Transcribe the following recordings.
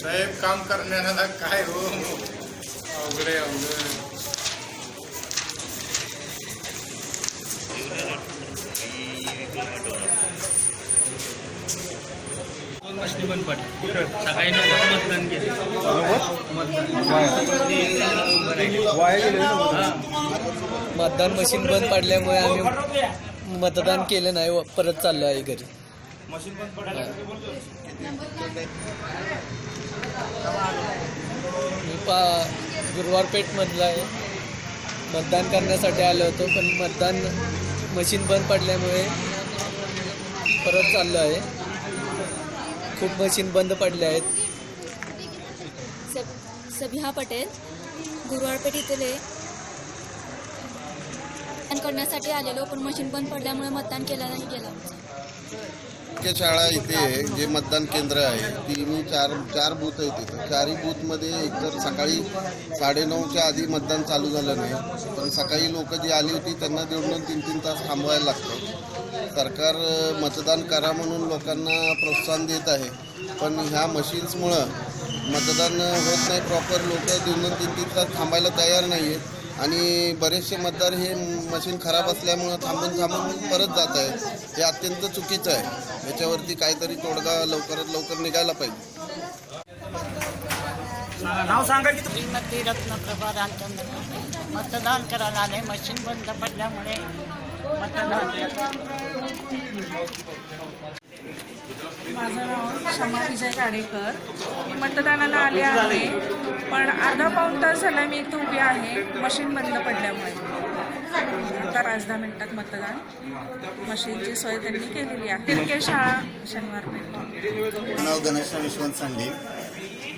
साहेब काम करण्याला काय हो? अवघड अवघड. मशनी बंद सकाळी मतदान केलं मतदान मशीन बंद पडल्यामुळे आम्ही मतदान केलं नाही परत चाललो आहे घरी मी पा गुरुवारपेठमधला आहे. मतदान करण्यासाठी आलो होतो पण मतदान मशीन बंद पडल्यामुळे परत चाललो आहे. खूप मशीन बंद पडले आहेत. सब पटेल गुरुवारपेठ इथले. मतदान करण्यासाठी आलेलो पण मशीन बंद पडल्यामुळे मतदान केलं नाही गेलं. शाळा इथे जे मतदान केंद्र आहे तिन्ही चार चार बूथ आहे तिथं चारही बूथमध्ये एकतर सकाळी साडेनऊच्या आधी मतदान चालू झालं नाही पण सकाळी लोक जी आली होती त्यांना दोन दोन तीन तीन तास थांबवायला लागतं. सरकार मतदान करा म्हणून लोकांना प्रोत्साहन देत आहे पण ह्या मशीन्समुळं मतदान होत नाही प्रॉपर. लोक दोन दोन तीन तीन तास थांबायला तयार नाही आहेत आणि बरेचसे मतदार हे मशीन खराब असल्यामुळं थांबून थांबून परत जात आहेत. हे अत्यंत चुकीचं आहे. याच्यावरती काहीतरी तोडगा लवकरात लवकर निघायला पाहिजे. श्रीमती रत्नप्रभा रामचंद्र. मतदान करायला आले. मशीन बंद पडल्यामुळे मतदान माझं नाव क्षमा विजय गाडेकर. मी मतदानाला आले आहे. पण अर्धा पाऊण तास झाला मी इथं उभी आहे मशीन बंद पडल्यामुळे. आता पाच दहा मिनिटात मतदान. मशीनची सोय त्यांनी केलेली आहे. तिरके शाळा शनिवार पेठ नाव गणेश विश्वंत सांगली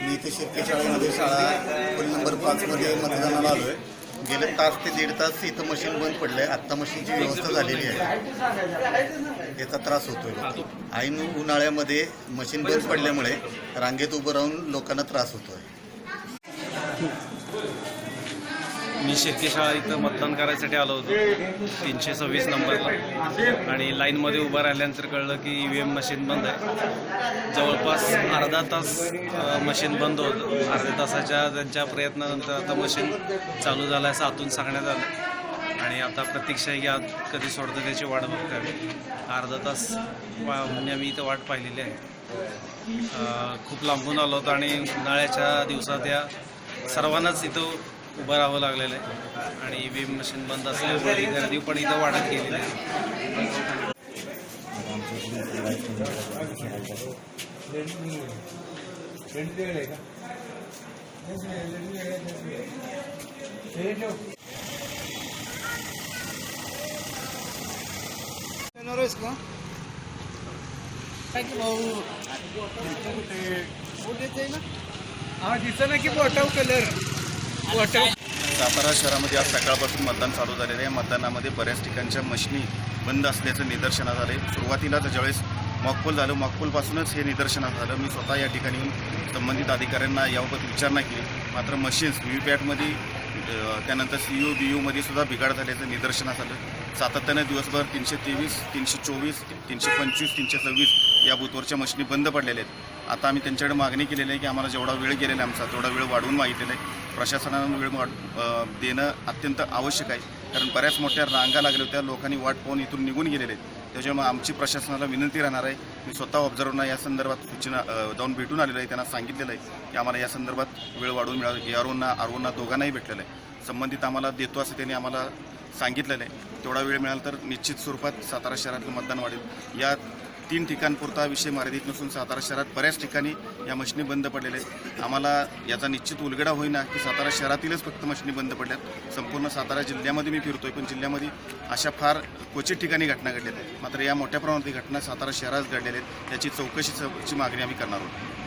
मी इथे शिर्के शाळेमध्ये शाळा फोन नंबर पाचमध्ये मतदानाला आलो आहे गेले तास ते दीड तास इथं मशीन बंद पडलं आहे आत्ता मशीनची व्यवस्था झालेली आहे. याचा त्रास होतोय ऐन उन्हाळ्यामध्ये मशीन बंद पडल्यामुळे रांगेत उभं राहून लोकांना त्रास होतोय. मी शेतकी शाळा इथं मतदान करायसाठी आलो होतो. तीनशे सव्वीस नंबरला. आणि लाईनमध्ये उभं राहिल्यानंतर कळलं की ई व्ही एम मशीन बंद आहे. जवळपास अर्धा तास मशीन बंद होतं. अर्ध्या तासाच्या त्यांच्या प्रयत्नानंतर आता मशीन चालू झालं असं आतून सांगण्यात आलं. आणि आता प्रतीक्षा आहे कधी सोडतं त्याची वाट बघताय. अर्धा तास वा म्हणजे आम्ही इथं वाट पाहिलेली आहे. खूप लांबून आलो होतो आणि उन्हाळ्याच्या दिवसात या सर्वांनाच इथं उभं राहावं लागलेलं आहे. आणि ई व्ही एम मशीन बंद असल्यामुळे गर्दी पण इथं वाढत गेलेली आहे. सातारा शहरामध्ये आज सकाळपासून मतदान चालू झालेलं आहे. मतदानामध्ये बऱ्याच ठिकाणच्या मशिनी बंद असल्याचं निदर्शनात आलं आहे सुरुवातीला ज्यावेळेस मॉकपोल झालं मॉकपोलपासूनच हे निदर्शनात आलं. मी स्वतः या ठिकाणी येऊन संबंधित अधिकाऱ्यांना याबाबत विचारणा केली. मात्र मशीन्स व्ही व्ही पॅटमध्ये त्यानंतर सी यू बी यूमध्ये सुद्धा बिघाड झाल्याचं निदर्शनास आलं. सातत्यानं दिवसभर तीनशे तेवीस तीनशे चोवीस तीनशे पंचवीस तीनशे सव्वीस या बूथवरच्या मशिनी बंद पडलेल्या आहेत. आता आम्ही त्यांच्याकडे मागणी केलेली आहे की आम्हाला जेवढा वेळ गेलेला आहे आमचा तेवढा वेळ वाढवून मागितलेला आहे. प्रशासनानं वेळ वाढ देणं अत्यंत आवश्यक आहे. कारण बऱ्याच मोठ्या रांगा लागल्या होत्या लोकांनी वाट पाहून इथून निघून गेलेले आहेत. त्याच्यामुळे आमची प्रशासनाला विनंती राहणार आहे. मी स्वतः ऑब्झर्वना या संदर्भात सूचना जाऊन भेटून आलेलं आहे. त्यांना सांगितलेलं आहे की आम्हाला या संदर्भात वेळ वाढवून मिळावी. ए आरोना आरोना दोघांनाही भेटलेलं आहे. संबंधित आम्हाला देतो असं त्यांनी आम्हाला सांगितलेलं आहे. तेवढा वेळ मिळाला तर निश्चित स्वरूपात सातारा शहरातलं मतदान वाढेल. या तीन ठिकाणपुरता विषय मर्यादित नसून सातारा शहरात बऱ्याच ठिकाणी या मशिनी बंद पडलेल्या आहेत. आम्हाला याचा निश्चित उलगडा होईना की सातारा शहरातीलच फक्त मशिनी बंद पडल्यात. संपूर्ण सातारा जिल्ह्यामध्ये मी फिरतोय पण जिल्ह्यामध्ये अशा फार क्वचित ठिकाणी घटना घडल्या आहेत. मात्र या मोठ्या प्रमाणात ही घटना सातारा शहरात घडलेल्या आहेत. त्याची चौकशीची मागणी आम्ही करणार आहोत.